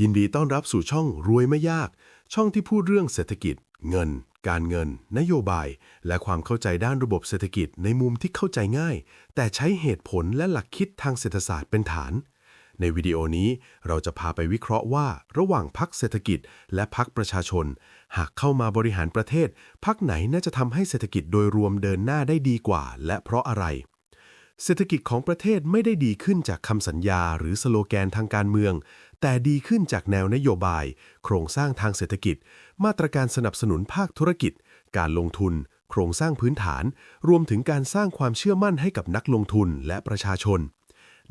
ยินดีต้อนรับสู่ช่องรวยไม่ยาก ช่องที่พูดเรื่องเศรษฐกิจ เงิน การเงิน นโยบาย และความเข้าใจด้านระบบเศรษฐกิจในมุมที่เข้าใจง่าย แต่ใช้เหตุผลและหลักคิดทางเศรษฐศาสตร์เป็นฐาน ในวิดีโอนี้เราจะพาไปวิเคราะห์ว่า ระหว่างพักเศรษฐกิจ และพักประชาชน หากเข้ามาบริหารประเทศพักไหนน่าจะทำให้เศรษฐกิจโดยรวมเดินหน้าได้ดีกว่า และเพราะอะไรเศรษฐกิจของประเทศไม่ได้ดีขึ้นจากคำสัญญาหรือสโลแกนทางการเมือง แต่ดีขึ้นจากแนวนโยบาย โครงสร้างทางเศรษฐกิจ มาตรการสนับสนุนภาคธุรกิจ การลงทุน โครงสร้างพื้นฐาน รวมถึงการสร้างความเชื่อมั่นให้กับนักลงทุนและประชาชน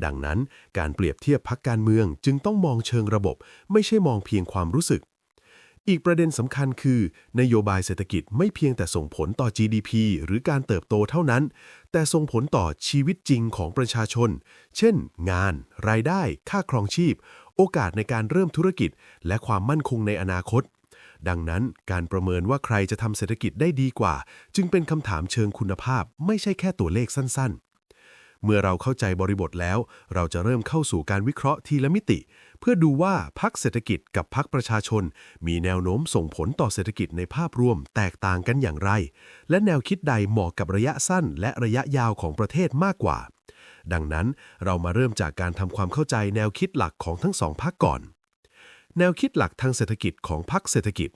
ดังนั้น การเปรียบเทียบพักการเมืองจึงต้องมองเชิงระบบ ไม่ใช่มองเพียงความรู้สึก อีกประเด็นสำคัญคือ นโยบายเศรษฐกิจไม่เพียงแต่ส่งผลต่อ GDP หรือการเติบโตเท่านั้น แต่ส่งผลต่อชีวิตจริงของประชาชน เช่น งาน รายได้ ค่าครองชีพ โอกาสในการเริ่มธุรกิจ และความมั่นคงในอนาคต ดังนั้นการประเมินว่าใครจะทำเศรษฐกิจได้ดีกว่า จึงเป็นคำถามเชิงคุณภาพ ไม่ใช่แค่ตัวเลขสั้น ๆ เมื่อเราเข้าใจบริบทแล้ว เราจะเริ่มเข้าสู่การวิเคราะห์ทีละมิติ เพื่อดูว่าพักเศรษฐกิจกับพักประชาชน มีแนวโน้มส่งผลต่อเศรษฐกิจในภาพรวมแตกต่างกันอย่างไร และแนวคิดใดเหมาะกับระยะสั้น และระยะยาวของประเทศมากกว่า ดังนั้นเรามาเริ่มจากการทำความเข้าใจแนวคิดหลักของทั้งสองพักก่อน แนวคิดหลักทางเศรษฐกิจของพักเศรษฐกิจ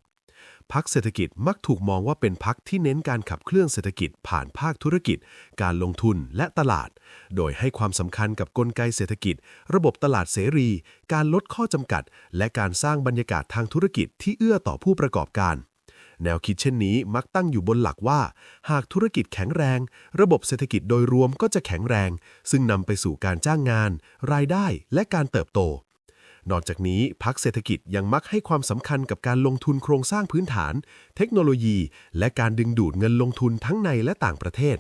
พักเศรษฐกิจมักถูกมองว่าเป็นพักที่เน้นการขับเคลื่อนเศรษฐกิจผ่านภาคธุรกิจ การลงทุนและตลาด โดยให้ความสำคัญกับกลไกเศรษฐกิจ ระบบตลาดเสรี การลดข้อจำกัด และการสร้างบรรยากาศทางธุรกิจที่เอื้อต่อผู้ประกอบการ แนวคิดเช่นนี้มักตั้งอยู่บนหลักว่า หากธุรกิจแข็งแรง ระบบเศรษฐกิจโดยรวมก็จะแข็งแรง ซึ่งนำไปสู่การจ้างงาน รายได้และการเติบโต นอกจากนี้พักเศรษฐกิจยังมักให้ความสำคัญกับการลงทุนโครงสร้างพื้นฐาน เทคโนโลยี และการดึงดูดเงินลงทุนทั้งในและต่างประเทศ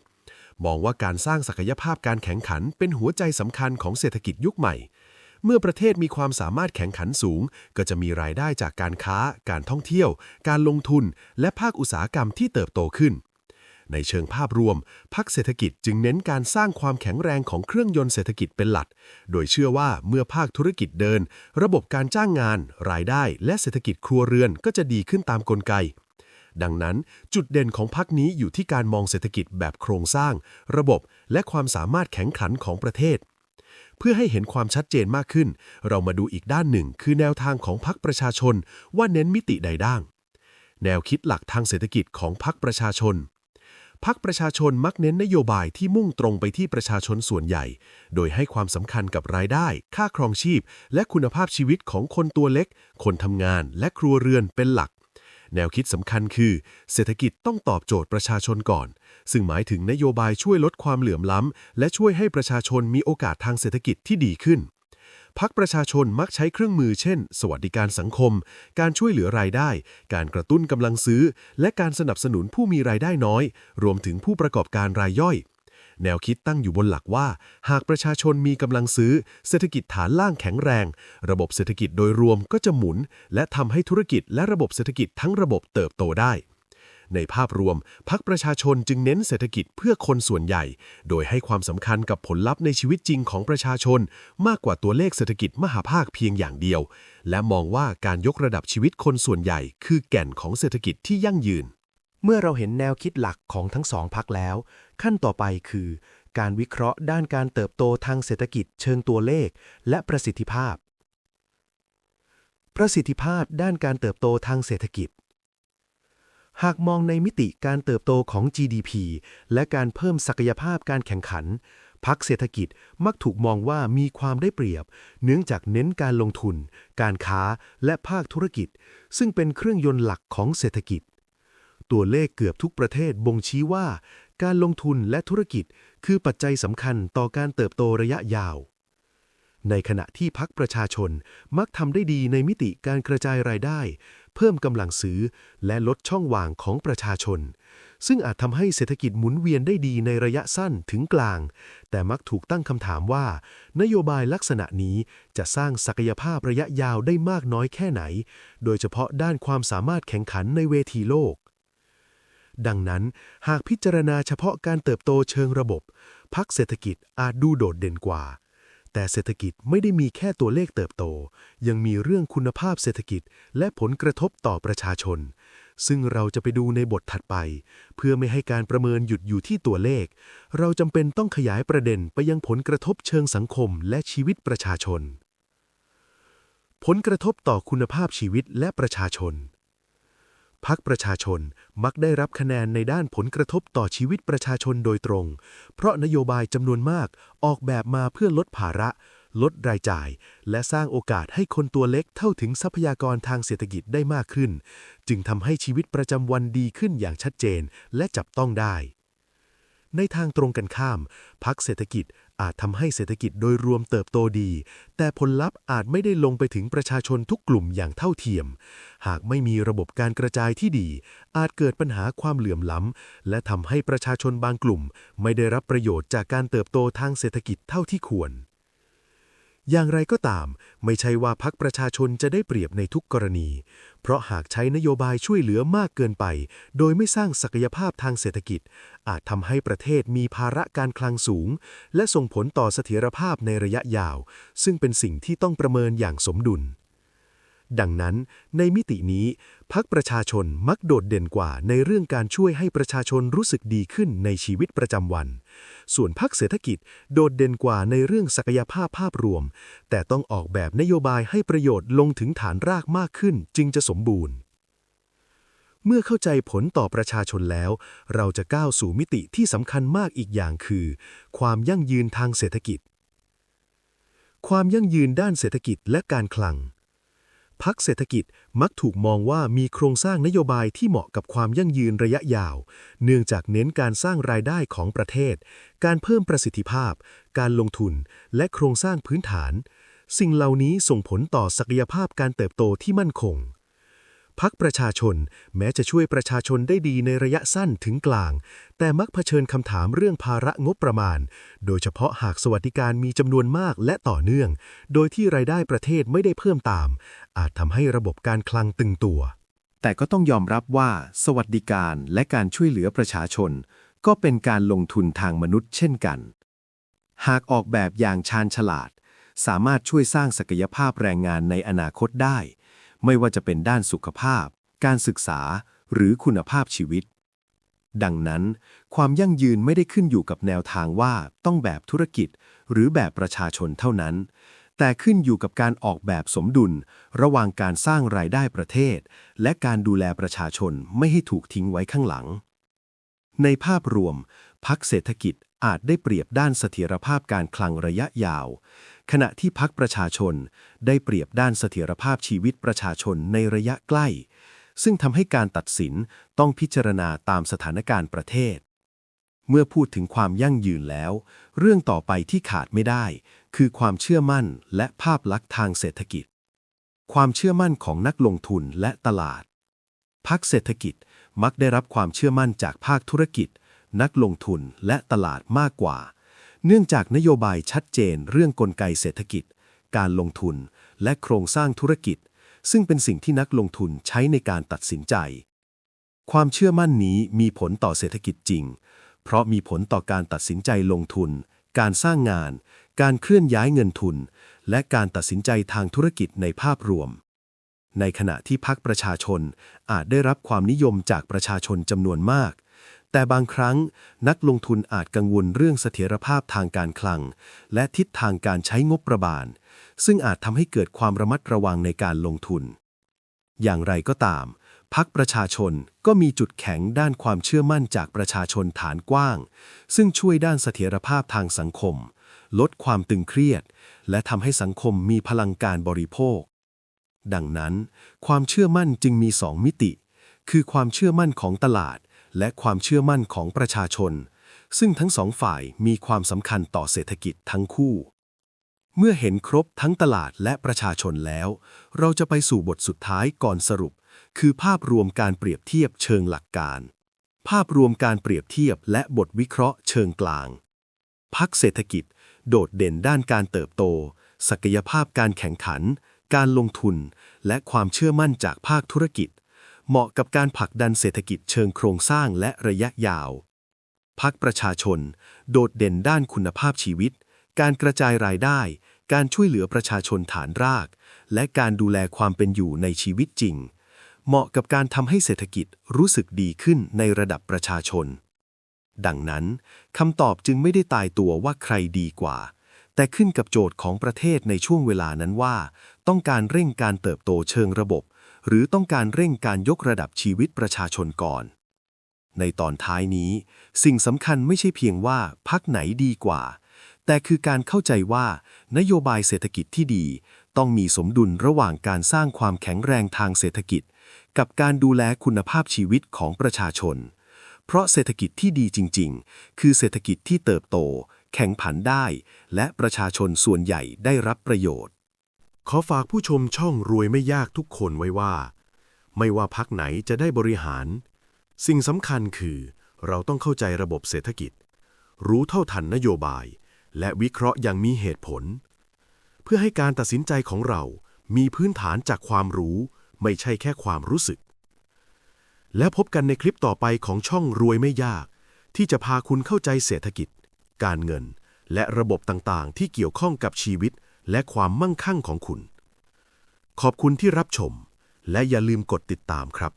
มองว่าการสร้างศักยภาพการแข่งขันเป็นหัวใจสำคัญของเศรษฐกิจยุคใหม่ เมื่อประเทศมีความสามารถแข่งขันสูง ก็จะมีรายได้จากการค้า การท่องเที่ยว การลงทุน และภาคอุตสาหกรรมที่เติบโตขึ้น ในเชิงภาพรวมพักเศรษฐกิจจึงเน้นการสร้างความแข็งแรงของเครื่องยนต์เศรษฐกิจเป็นหลัก โดยเชื่อว่าเมื่อภาคธุรกิจเดิน ระบบการจ้างงาน รายได้ และเศรษฐกิจครัวเรือนก็จะดีขึ้นตามกลไกดังนั้นจุดเด่นของพักนี้อยู่ที่การมองเศรษฐกิจแบบโครงสร้าง ระบบและความสามารถแข็งขันของประเทศ เพื่อให้เห็นความชัดเจนมากขึ้น เรามาดูอีกด้านหนึ่ง คือแนวทางของพรรคประชาชน ว่าเน้นมิติใดด้าง แนวคิดหลักทางเศรษฐกิจของพรรคประชาชนพรรคประชาชนมักเน้นนโยบายที่มุ่งตรงไปที่ประชาชนส่วนใหญ่ โดยให้ความสำคัญกับรายได้ ค่าครองชีพ และคุณภาพชีวิตของคนตัวเล็ก คนทำงาน และครัวเรือนเป็นหลัก แนวคิดสำคัญคือ เศรษฐกิจต้องตอบโจทย์ประชาชนก่อน ซึ่งหมายถึงนโยบายช่วยลดความเหลื่อมล้ำ และช่วยให้ประชาชนมีโอกาสทางเศรษฐกิจที่ดีขึ้นพักประชาชนมักใช้เครื่องมือเช่น สวัสดิการสังคม การช่วยเหลือรายได้ การกระตุ้นกำลังซื้อ และการสนับสนุนผู้มีรายได้น้อย รวมถึงผู้ประกอบการรายย่อย แนวคิดตั้งอยู่บนหลักว่า หากประชาชนมีกำลังซื้อ เศรษฐกิจฐานล่างแข็งแรง ระบบเศรษฐกิจโดยรวมก็จะหมุน และทำให้ธุรกิจและระบบเศรษฐกิจทั้งระบบเติบโตได้ ในภาพรวมพักประชาชนจึงเน้นเศรษฐกิจเพื่อคนส่วนใหญ่ โดยให้ความสำคัญกับผลลัพธ์ในชีวิตจริงของประชาชน มากกว่าตัวเลขเศรษฐกิจมหาภาคเพียงอย่างเดียว และมองว่าการยกระดับชีวิตคนส่วนใหญ่ คือแก่นของเศรษฐกิจที่ยั่งยืนเมื่อเราเห็นแนวคิดหลักของทั้งสองพักแล้ว ขั้นต่อไปคือ การวิเคราะห์ด้านการเติบโตทางเศรษฐกิจเชิงตัวเลข และประสิทธิภาพ ประสิทธิภาพด้านการเติบโตทางเศรษฐกิจ หากมองในมิติการเติบโตของ GDP และการเพิ่มศักยภาพการแข่งขันพักเศรษฐกิจมักถูกมองว่ามีความได้เปรียบ เนื่องจากเน้นการลงทุน การค้าและภาคธุรกิจ ซึ่งเป็นเครื่องยนต์หลักของเศรษฐกิจ ตัวเลขเกือบทุกประเทศบ่งชี้ว่า การลงทุนและธุรกิจคือปัจจัยสำคัญต่อการเติบโตระยะยาว ในขณะที่พักประชาชนมักทำได้ดีในมิติการกระจายรายได้ เพิ่มกำลังซื้อ และลดช่องว่างของประชาชน ซึ่งอาจทำให้เศรษฐกิจหมุนเวียนได้ดีในระยะสั้นถึงกลาง แต่มักถูกตั้งคำถามว่า นโยบายลักษณะนี้จะสร้างศักยภาพระยะยาวได้มากน้อยแค่ไหน โดยเฉพาะด้านความสามารถแข่งขันในเวทีโลก ดังนั้นหากพิจารณาเฉพาะการเติบโตเชิงระบบ พักเศรษฐกิจอาจดูโดดเด่นกว่า แต่เศรษฐกิจไม่ได้มีแค่ตัวเลขเติบโต ยังมีเรื่องคุณภาพเศรษฐกิจและผลกระทบต่อประชาชน ซึ่งเราจะไปดูในบทถัดไป เพื่อไม่ให้การประเมินหยุดอยู่ที่ตัวเลข เราจำเป็นต้องขยายประเด็นไปยังผลกระทบเชิงสังคมและชีวิตประชาชน ผลกระทบต่อคุณภาพชีวิตและประชาชน พักประชาชนมักได้รับคะแนนในด้านผลกระทบต่อชีวิตประชาชนโดยตรง เพราะนโยบายจำนวนมากออกแบบมาเพื่อลดภาระ ลดรายจ่าย และสร้างโอกาสให้คนตัวเล็กเท่าถึงทรัพยากรทางเศรษฐกิจได้มากขึ้น จึงทำให้ชีวิตประจำวันดีขึ้นอย่างชัดเจนและจับต้องได้ ในทางตรงกันข้าม พักเศรษฐกิจอาจทำให้เศรษฐกิจโดยรวมเติบโตดี แต่ผลลัพธ์อาจไม่ได้ลงไปถึงประชาชนทุกกลุ่มอย่างเท่าเทียม หากไม่มีระบบการกระจายที่ดี อาจเกิดปัญหาความเหลื่อมล้ำ และทำให้ประชาชนบางกลุ่ม ไม่ได้รับประโยชน์จากการเติบโตทางเศรษฐกิจเท่าที่ควร อย่างไรก็ตาม ไม่ใช่ว่าพักประชาชนจะได้เปรียบในทุกกรณี เพราะหากใช้นโยบายช่วยเหลือมากเกินไป โดยไม่สร้างศักยภาพทางเศรษฐกิจ อาจทำให้ประเทศมีภาระการคลังสูง และส่งผลต่อเสถียรภาพในระยะยาว ซึ่งเป็นสิ่งที่ต้องประเมินอย่างสมดุล ดังนั้นในมิตินี้พักประชาชนมักโดดเด่นกว่าในเรื่องการช่วยให้ประชาชนรู้สึกดีขึ้นในชีวิตประจำวัน ส่วนพักเศรษฐกิจโดดเด่นกว่าในเรื่องศักยภาพภาพรวม แต่ต้องออกแบบนโยบายให้ประโยชน์ลงถึงฐานรากมากขึ้นจึงจะสมบูรณ์ เมื่อเข้าใจผลต่อประชาชนแล้ว เราจะก้าวสู่มิติที่สำคัญมากอีกอย่างคือ ความยั่งยืนทางเศรษฐกิจ ความยั่งยืนด้านเศรษฐกิจและการคลัง พักเศรษฐกิจมักถูกมองว่ามีโครงสร้างนโยบายที่เหมาะกับความยั่งยืนระยะยาว เนื่องจากเน้นการสร้างรายได้ของประเทศ การเพิ่มประสิทธิภาพ การลงทุน และโครงสร้างพื้นฐาน สิ่งเหล่านี้ส่งผลต่อศักยภาพการเติบโตที่มั่นคง พักประชาชน แม้จะช่วยประชาชนได้ดีในระยะสั้นถึงกลาง แต่มักเผชิญคำถามเรื่องภาระงบประมาณ โดยเฉพาะหากสวัสดิการมีจำนวนมากและต่อเนื่อง โดยที่รายได้ประเทศไม่ได้เพิ่มตาม อาจทำให้ระบบการคลังตึงตัว แต่ก็ต้องยอมรับว่า สวัสดิการและการช่วยเหลือประชาชน ก็เป็นการลงทุนทางมนุษย์เช่นกัน หากออกแบบอย่างชาญฉลาด สามารถช่วยสร้างศักยภาพแรงงานในอนาคตได้ ไม่ว่าจะเป็นด้านสุขภาพ การศึกษา หรือคุณภาพชีวิต ดังนั้น ความยั่งยืนไม่ได้ขึ้นอยู่กับแนวทางว่าต้องแบบธุรกิจ หรือแบบประชาชนเท่านั้น แต่ขึ้นอยู่กับการออกแบบสมดุล ระหว่างการสร้างรายได้ประเทศ และการดูแลประชาชนไม่ให้ถูกทิ้งไว้ข้างหลัง ในภาพรวมพักเศรษฐกิจอาจได้เปรียบด้านเสถียรภาพการคลังระยะยาว ขณะที่พักประชาชนได้เปรียบด้านเสถียรภาพชีวิตประชาชนในระยะใกล้ ซึ่งทำให้การตัดสินต้องพิจารณาตามสถานการณ์ประเทศ เมื่อพูดถึงความยั่งยืนแล้ว เรื่องต่อไปที่ขาดไม่ได้ คือความเชื่อมั่นและภาพลักษณ์ทางเศรษฐกิจ ความเชื่อมั่นของนักลงทุนและตลาดพักเศรษฐกิจมักได้รับความเชื่อมั่นจากภาคธุรกิจ นักลงทุนและตลาดมากกว่า เนื่องจากนโยบายชัดเจนเรื่องกลไกเศรษฐกิจ การลงทุน และโครงสร้างธุรกิจ ซึ่งเป็นสิ่งที่นักลงทุนใช้ในการตัดสินใจ ความเชื่อมั่นนี้มีผลต่อเศรษฐกิจจริง เพราะมีผลต่อการตัดสินใจลงทุน การสร้างงาน การเคลื่อนย้ายเงินทุน และการตัดสินใจทางธุรกิจในภาพรวม ในขณะที่พักประชาชนอาจได้รับความนิยมจากประชาชนจำนวนมาก แต่บางครั้งนักลงทุนอาจกังวลเรื่องเสถียรภาพทางการคลัง และทิศทางการใช้งบประมาณ ซึ่งอาจทำให้เกิดความระมัดระวังในการลงทุน อย่างไรก็ตาม พักประชาชนก็มีจุดแข็งด้านความเชื่อมั่นจากประชาชนฐานกว้าง ซึ่งช่วยด้านเสถียรภาพทางสังคม ลดความตึงเครียด และทำให้สังคมมีพลังการบริโภค ดังนั้น ความเชื่อมั่นจึงมีสองมิติ คือความเชื่อมั่นของตลาด และความเชื่อมั่นของประชาชน ซึ่งทั้งสองฝ่ายมีความสำคัญต่อเศรษฐกิจทั้งคู่ เมื่อเห็นครบทั้งตลาดและประชาชนแล้ว เราจะไปสู่บทสุดท้ายก่อนสรุป คือภาพรวมการเปรียบเทียบเชิงหลักการ ภาพรวมการเปรียบเทียบและบทวิเคราะห์เชิงกลางพักเศรษฐกิจ โดดเด่นด้านการเติบโต ศักยภาพการแข่งขัน การลงทุน และความเชื่อมั่นจากภาคธุรกิจ เหมาะกับการผลักดันเศรษฐกิจเชิงโครงสร้างและระยะยาว พักประชาชน โดดเด่นด้านคุณภาพชีวิต การกระจายรายได้ การช่วยเหลือประชาชนฐานราก และการดูแลความเป็นอยู่ในชีวิตจริง เหมาะกับการทำให้เศรษฐกิจรู้สึกดีขึ้นในระดับประชาชน ดังนั้นคำตอบจึงไม่ได้ตายตัวว่าใครดีกว่า แต่ขึ้นกับโจทย์ของประเทศในช่วงเวลานั้นว่า ต้องการเร่งการเติบโตเชิงระบบ หรือต้องการเร่งการยกระดับชีวิตประชาชนก่อน ในตอนท้ายนี้ สิ่งสำคัญไม่ใช่เพียงว่าพักไหนดีกว่า แต่คือการเข้าใจว่า นโยบายเศรษฐกิจที่ดี ต้องมีสมดุลระหว่างการสร้างความแข็งแรงทางเศรษฐกิจ กับการดูแลคุณภาพชีวิตของประชาชน เพราะเศรษฐกิจที่ดีจริง ๆ คือเศรษฐกิจที่เติบโต แข่งผันได้ และประชาชนส่วนใหญ่ได้รับประโยชน์ ขอฝากผู้ชมช่องรวยไม่ยากทุกคนไว้ว่า ไม่ว่าพักไหนจะได้บริหาร สิ่งสำคัญคือ เราต้องเข้าใจระบบเศรษฐกิจ รู้เท่าทันนโยบาย และวิเคราะห์อย่างมีเหตุผล เพื่อให้การตัดสินใจของเรา มีพื้นฐานจากความรู้ ไม่ใช่แค่ความรู้สึก แล้วพบกันในคลิปต่อไปของช่องรวยไม่ยาก ที่จะพาคุณเข้าใจเศรษฐกิจ การเงิน และระบบต่างๆ ที่เกี่ยวข้องกับชีวิต และความมั่งคั่งของคุณ ขอบคุณที่รับชม และอย่าลืมกดติดตามครับ